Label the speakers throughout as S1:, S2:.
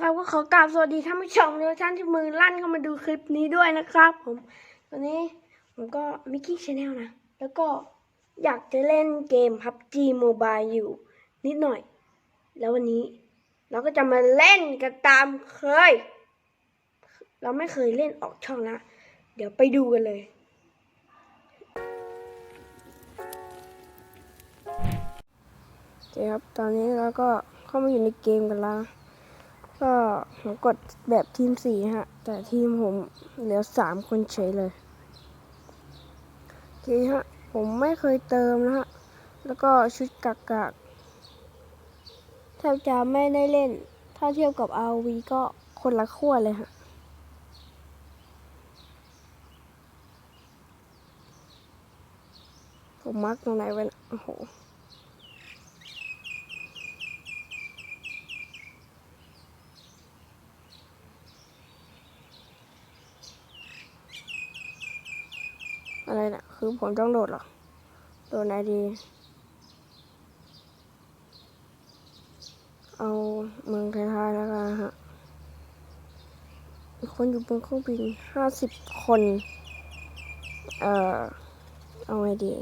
S1: นะครับก็ขอกราบสวัสดีท่านผู้ชมทุกท่านที่มือลั่นเข้ามาดูคลิปนี้ด้วยนะครับ ผมวันนี้ผมก็มิกกี้ชาแนลนะ แล้วก็อยากจะเล่นเกม PUBG Mobile อยู่ นิดหน่อย แล้ววันนี้ เราก็จะมาเล่นกันตามเคย เราไม่เคยเล่นออกช่องนะ เดี๋ยวไปดูกันเลยโอเคครับตอนนี้เราก็เข้ามาอยู่ในเกมกันแล้วนะ ก็ผมกดแบบทีมสี่ฮะ แต่ทีมผมเหลือสามคนเฉยเลยโอเคฮะ ผมไม่เคยเติมนะฮะ แล้วก็ชุดกากกากๆแทบจะไม่ได้เล่น ถ้าเทียบกับ RV ก็คนละขั้วเลยฮะผมมาร์กตรงไหนไว้นะโอ้โห อะไรนะคือผมต้องโดดหรอ โดดไหนดี เอาเมืองไทยๆแล้วกันฮะมีคนอยู่บนเครื่องบินห้าสิบคน เอ่อ เอาไงดี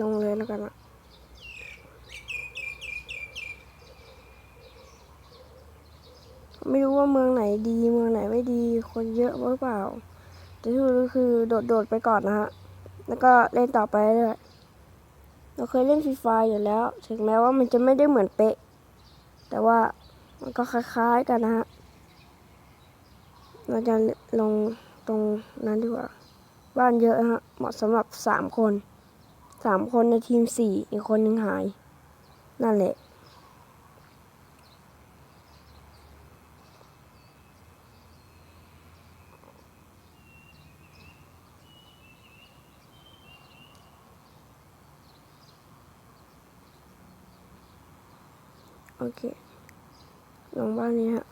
S1: ลงเลยแล้วกันอะ ไม่รู้ว่าเมืองไหนดี เมืองไหนไม่ดี คนเยอะหรือเปล่า แต่ที่รู้คือโดดๆไปก่อนนะฮะ แล้วก็เล่นต่อไปเรื่อยเราเคยเล่นฟรีไฟอยู่แล้ว ถึงแม้ว่ามันจะไม่ได้เหมือนเป๊ะ แต่ว่ามันก็คล้ายๆกันนะฮะ เราจะลงตรงนั้นดีกว่า บ้านเยอะนะฮะ เหมาะสำหรับสามคน สามคนในทีมสี่อีกคนหนึ่งหาย นั่นแหละ โอเค ลงบ้านนี้ฮะ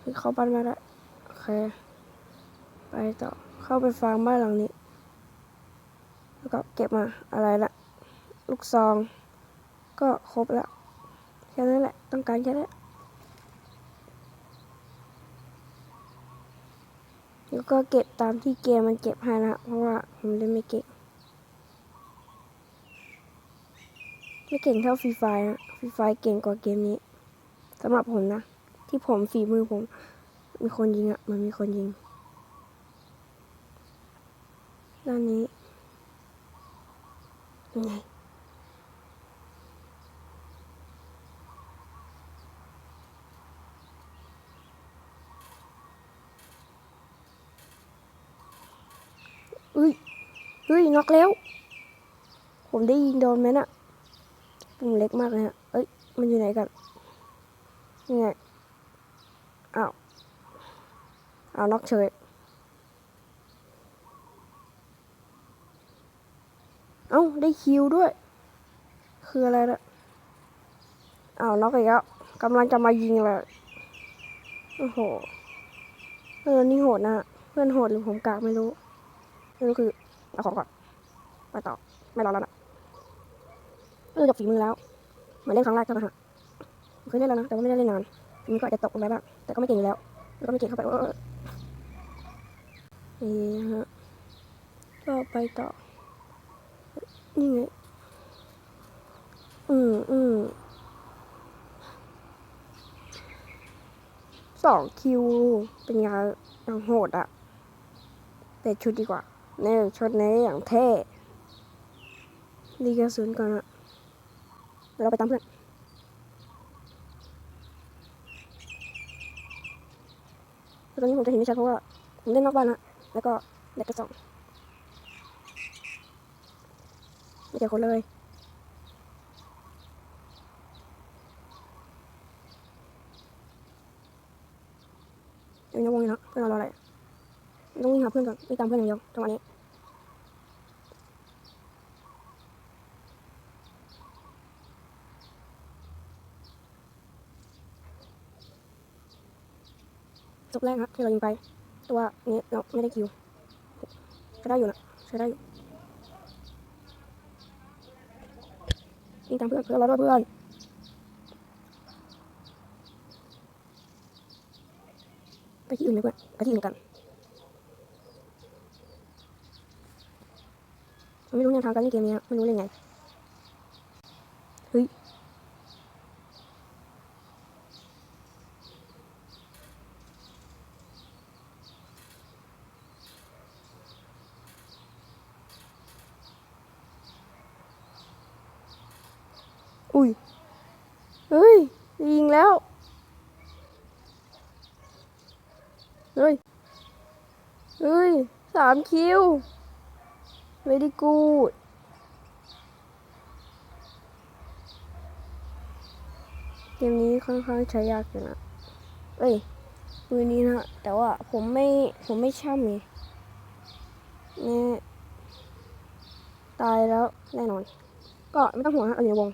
S1: คือเข้าบ้านมาได้โอเค ไปต่อ เข้าไปฟาร์มบ้านหลังนี้ แล้วก็เก็บมาอะไรละลูกซอง ก็ครบแล้วแค่นั้นแหละ ต้องการแค่นั้นแล้วก็เก็บตามที่เกมมันเก็บให้นะเพราะว่าผมเล่นไม่เก่ง ไม่เก่งเท่าฟรีไฟนะฟรีไฟเก่งกว่าเกมนี้สำหรับผมนะ ที่ผมฝีมือผม มีคนยิงอะ่ะ มันมีคนยิงด้านนี้ยังไงอุ้ยเฮ้ยน็อกแล้ว ผมได้ยิงโดนไหมน่ะ ปุ่มเล็กมากเลยฮะ เอ้ย มันอยู่ไหนกันยังไงอ้าวอ้าวน็อกเฉยเอ้า ได้คิวด้วย คืออะไรละอ้าวน็อกอีกแล้วกำลังจะมายิงเลยโอ้โห เออ นี่โหดนะเพื่อนโหดหรือผมกากไม่รู้ ไม่รู้คือ เอาของก่อน ไปต่อ ไม่รอแล้วนะ เออจบฝีมือแล้วเหมือนเล่นครั้งแรกก็นะฮะเคยเล่นแล้วนะแต่ว่าไม่ได้เล่นนานมือก็อาจจะตกลงไปบ้างแต่ก็ไม่เก่งอยู่แล้วแล้วก็ไม่เก่งเข้าไปเออนี่นะฮะก็ไปต่อนี่ไงอืมอืมสองคิว เป็นไงอย่างโหดอะเปลี่ชุดดีกว่าเนี่ยชุดนี้อย่างเท่ดีกระสุนก่อนอะ ดี๋ยวเราไปตามเพื่อนตอนนี้ผมจะเห็นไม่ชัดเพราะว่าผมเล่นนอกบ้านนะแล้วก็เล็กกระสองไม่เจอคนเลยเดี๋ยวยังวงอยู่เนาะเพื่อนเรารออะไรต้องวิ่งหาเพื่อนก่อนวิ่งตามเพื่อนอย่างเดียวจังหวะนี้ จบแรกครับที่เรายิงไป ตัวนี้เราไม่ได้คิว ก็ได้อยู่นะใช้ได้อยู่วิ่งตามเพื่อนเพื่อนเราด้วยเพื่อนไปที่อื่นเลยเพื่อนไปที่อื่นกันไม่รู้แนวทางการเล่นเกมนี้อะไม่รู้เล่นไงเฮ้ย เฮ้ยยิงแล้ว เฮ้ย เฮ้ยสามคิว very good เกมนี้ค่อนข้างใช้ยากอยู่นะ เอ้ยมือนี้นะ แต่ว่าผมไม่ ผมไม่ช่ำไงนี่ตายแล้วแน่นอน ก็ไม่ต้องห่วงฮะเอาอยู่ในวง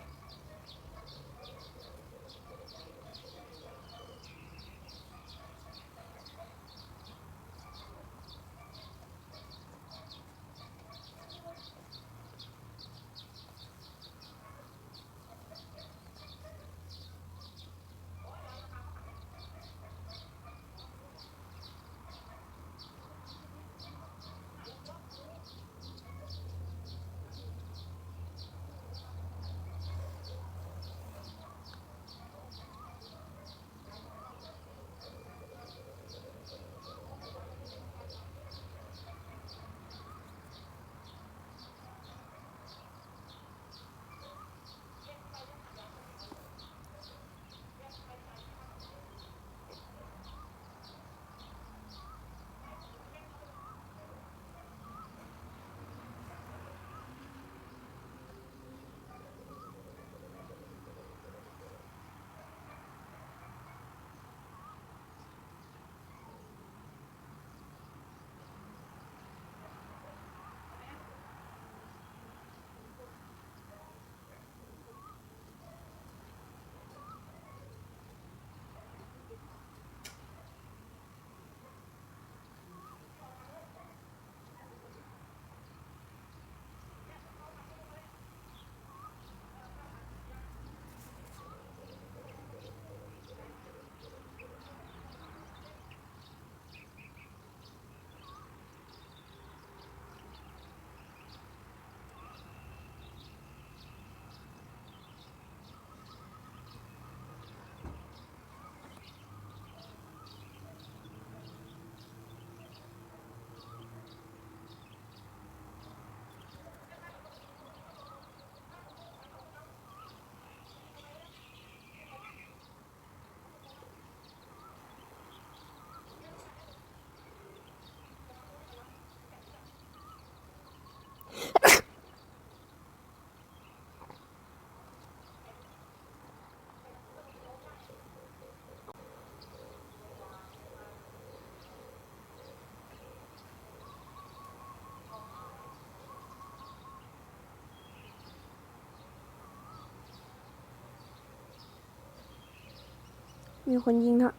S1: มีคนยิงนะ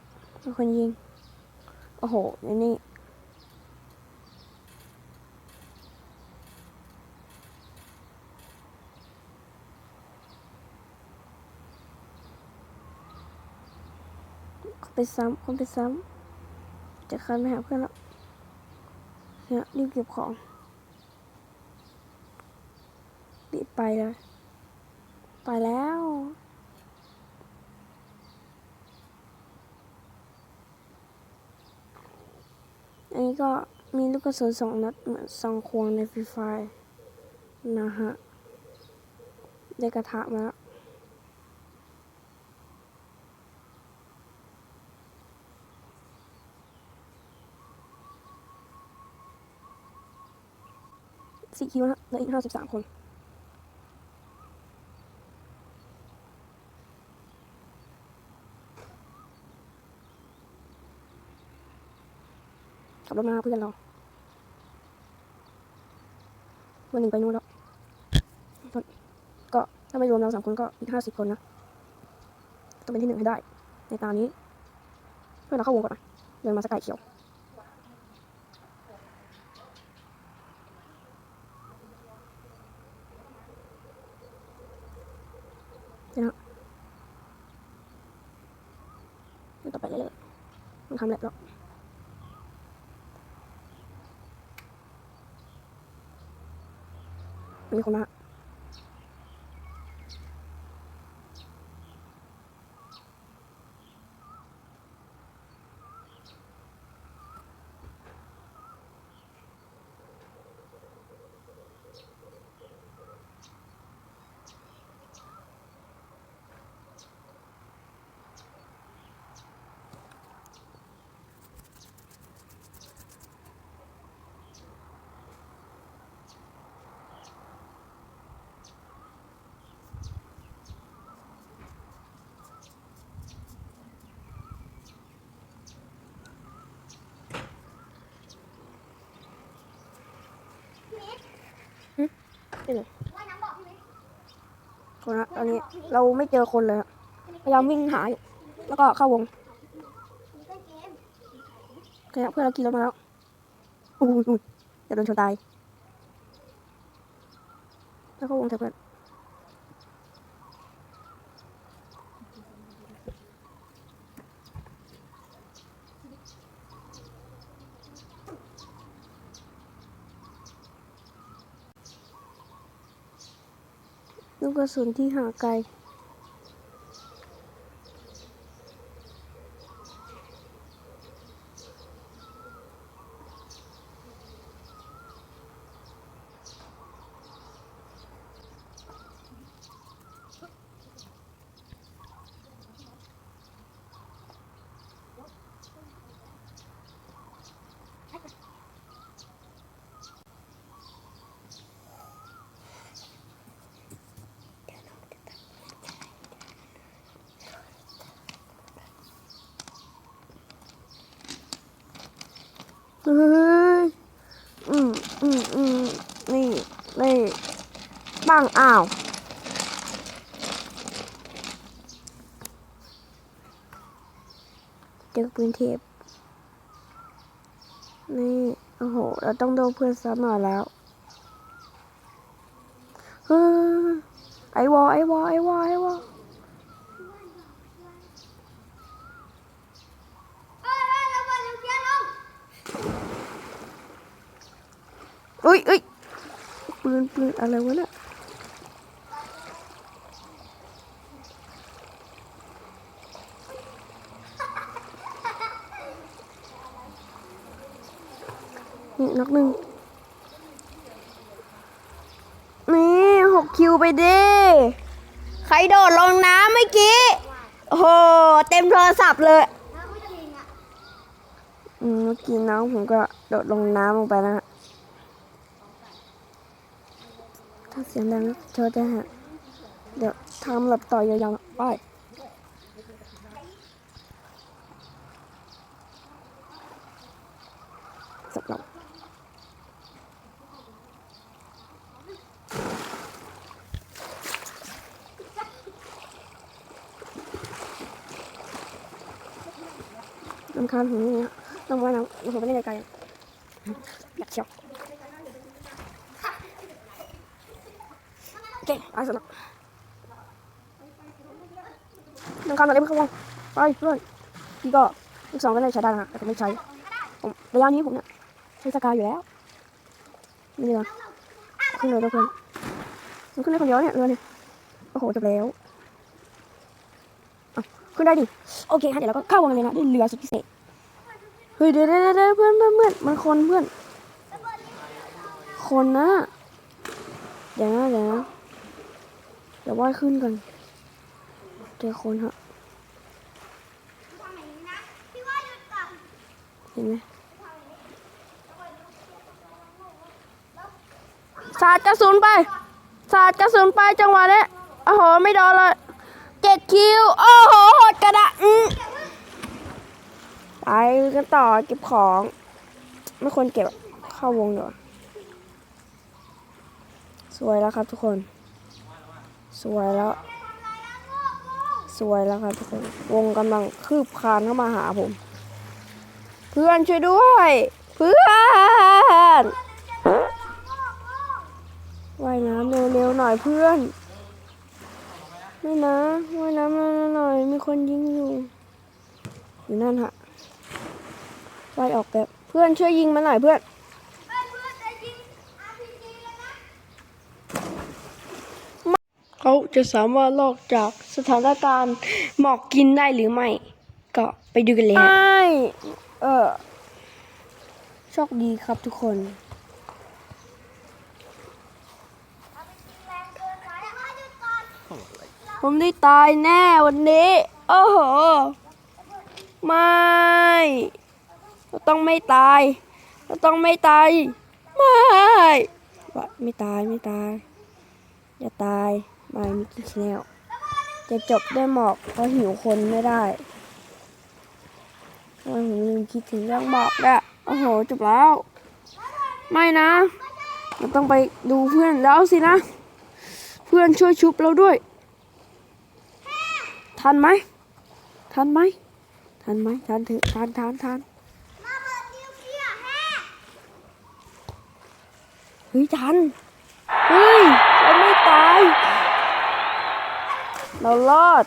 S1: มีคนยิง โอ้โหในนี่เขาไปซ้ำคนไปซ้ำจะคันไปหาเพื่อนแล้วเนี่ยรีบเก็บของรีบไปเลย ไปแล้ว อันนี้ก็มีลูกกระสุนสองนัดเหมือนสองควงในฟรีไฟนะฮะ ได้กระทะมาแล้วสี่คิวนะเหลืออีกห้าสิบสามคน รถมาหาเพื่อนเราวันหนึ่งไปนู่นแล้วก็ถ้าไม่รวมเราสามคนก็อีกห้าสิบคนนะต้องเป็นที่หนึ่งให้ได้ ในตานี้ เพื่อนเราเข้าวงก่อนนะเดินมาสกายเขียวนะมันต่อไปเรื่อยๆมันทำแบบแล้ว มีคน นี่เลย
S2: ว่ายน้ำบอกพี่ไหม
S1: คนละตอนนี้เราไม่เจอคนเลยพยายามวิ่งหายแล้วก็เข้าวง
S2: มีเล่นเพื่
S1: อนเรากินรถมาแล้วอุ้ยอุ้ยจะโดนชนตายแล้วก็วงเถอะเพื่อน กระสุนที่ห่างไกล เฮ้ยอืมอืมอืมนี่นี่ปังอ้าวเจอปืนเทปนี่ โอ้โห เราต้องโดนเพื่อนซ้ำหน่อยแล้วเฮ้ยไอวอไอวอไอวอไอวอ
S2: เอ้ยเอ้ยระเบิดนิวเคลียร์ลง้
S1: ยอุ้ยปืนปืนอะไรวะเนี่ยนี่นักหนึ่งนี่หกคิวไปดิใครโดดลงน้ำเมื่อกี้โอ้โหเต็มโทรศัพท์เลย
S2: อื
S1: มเมื่อกี้น้องผมก็โดดลงน้ำลงไปนะฮะ ถ้าเสียงดังเธอจะฮะเดี๋ยวทำหลับต่อยาวๆนะไปสับหลับลำคาญผมนี่นะต้องว่าน้ำผมไม่ได้ไกลๆอยากเชียว โอเคไปสุดแล้วลำคาญอะไรไม่เข้าวงไปเพื่อนพี่ก็ลูกสองก็ได้ใช้ได้นะแต่ผมไม่ใช้ผมระยะนี้ผมเนี่ยใช้สกายอยู่แล้วนี่เลยขึ้นเลยทุกคนมันขึ้นได้คนเดียวเนี่ยเรือเนี่ยโอ้โหจบแล้วขึ้นได้ดิโอเคฮะเดี๋ยวเราก็เข้าวงเลยนะได้เรือสุดพิเศษเฮ้ยเดี๋ยวเดี๋ยวเดี๋ยวเพื่อนเพื่อนเพื่อนมันคนเพื่อนคนนะเดี๋ยวนะเดี๋ยวนะ ดี๋ยวว่ายขึ้นกันเจอคนฮะ
S2: ทำอย่างนี้นะพี่ว่าหยุดก่อน
S1: เห็นไหมสาดกระสุนไปสาดกระสุนไปจังหวะนี้โอ้โหไม่โดนเลยเจ็ดคิว โอ้โหหดกระดะอืมไปกันต่อเก็บของ ไม่ควรเก็บเข้าวงเดี๋ยวาสวยแล้วครับทุกคน สวยแล้ว สวยแล้วครับทุกคน วงกำลังคืบคลานเข้ามาหาผม เพื่อนช่วยด้วย เพื่อนว่ายน้ำเร็วๆหน่อยเพื่อน ไม่นะว่ายน้ำมาหน่อย มีคนยิงอยู่ อยู่นั่นฮะว่ายออกแบบเพื่อนช่วยยิงมาหน่อยเพื่อน
S2: เพื่อนเพื่อนจะยิง RPG เลยนะ
S1: เขาจะสามารถลอกจากสถานการณ์หมอกกินได้หรือไม่ ก็ไปดูกันเลยฮะไม่เออโชคดีครับทุกคน ผมได้ตายแน่วันนี้ โอ้โห ไม่เราต้องไม่ตายเราต้องไม่ตาย ไม่ ไม่ตายไม่ตาย อย่าตาย ไม่มิกกี้ชแนลจะจบได้วยหมอกเพราะหิวคนไม่ได้ทำไมผมลืมคิดถึงเรื่องหมอกอะโอ้โหจบแล้ว ไม่นะเราต้องไปดูเพื่อนแล้วสินะ เพื่อนช่วยชุบเราด้วย ทันไหม ทันไหม ทันไหม ทันเถอะทันทันทัน
S2: เฮ่
S1: เฮ้ยทัน เฮ้ยเราไม่ตาย เรารอด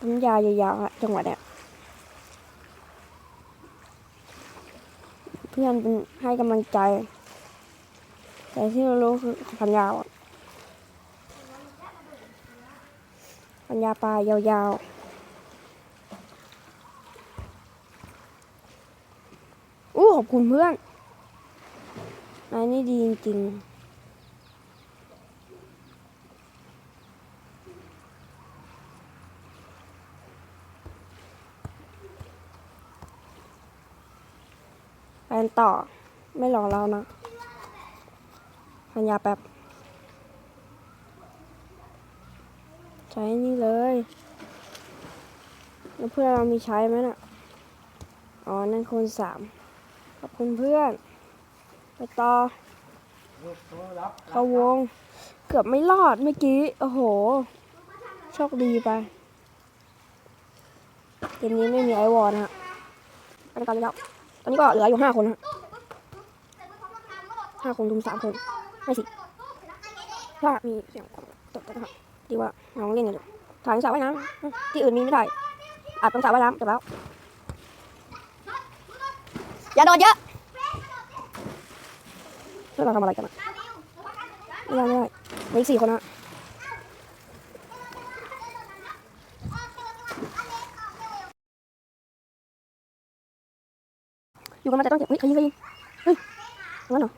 S1: ต้นยายาวๆอะจังหวะเนี้ยเพื่อนเป็นให้กำลังใจ แต่ที่เรารู้คือพันยาวพันยาปลายาวๆอู้ขอบคุณเพื่อนนายนี่ดีจริงๆ กันต่อ ไม่รอเรานะพันยาแป๊บ ใช้นี่เลย แล้วเพื่อนเรามีใช้ไหมน่ะ อ๋อ นั่นคูณสามขอบคุณเพื่อน ไปต่อ เข้าวง เกือบไม่รอดเมื่อกี้ โอ้โห โชคดีไปเกมนี้ไม่มีไอวอลนฮะไปกันต่อแล้ว ตอนนี้ก็เหลืออยู่ห้าคนนะฮะห้าคนรุมสามคนไม่สิถ้ามีเสียงตกนะครับดีว่าน้องเล่นกันอยู่ถ่ายสระว่ายน้ำที่อื่นมีไม่ได้อาบตรงสระว่ายน้ำจบแล้ว อย่าโดดเยอะเพื่อนเราทำอะไรกันอะไม่ได้ไม่ได้เหลืออีกสี่คนนะ อยู่กันมาแต่ต้องเจ็บเฮ้ยใครยิงใครยิงเฮ้ยงั้นเหรอ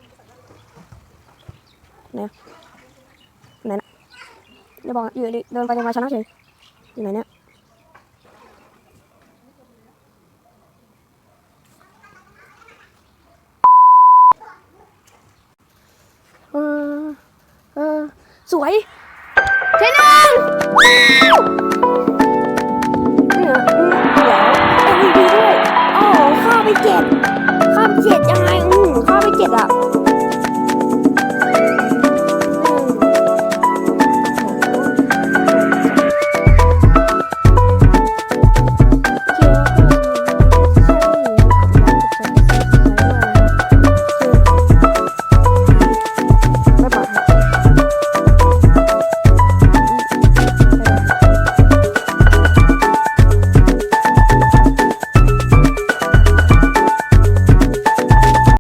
S1: ไหนอะไหนนะเดี๋ยวบอกอยู่เดินไปเดินมาชนะเฉยอยู่ไหนเนี่ย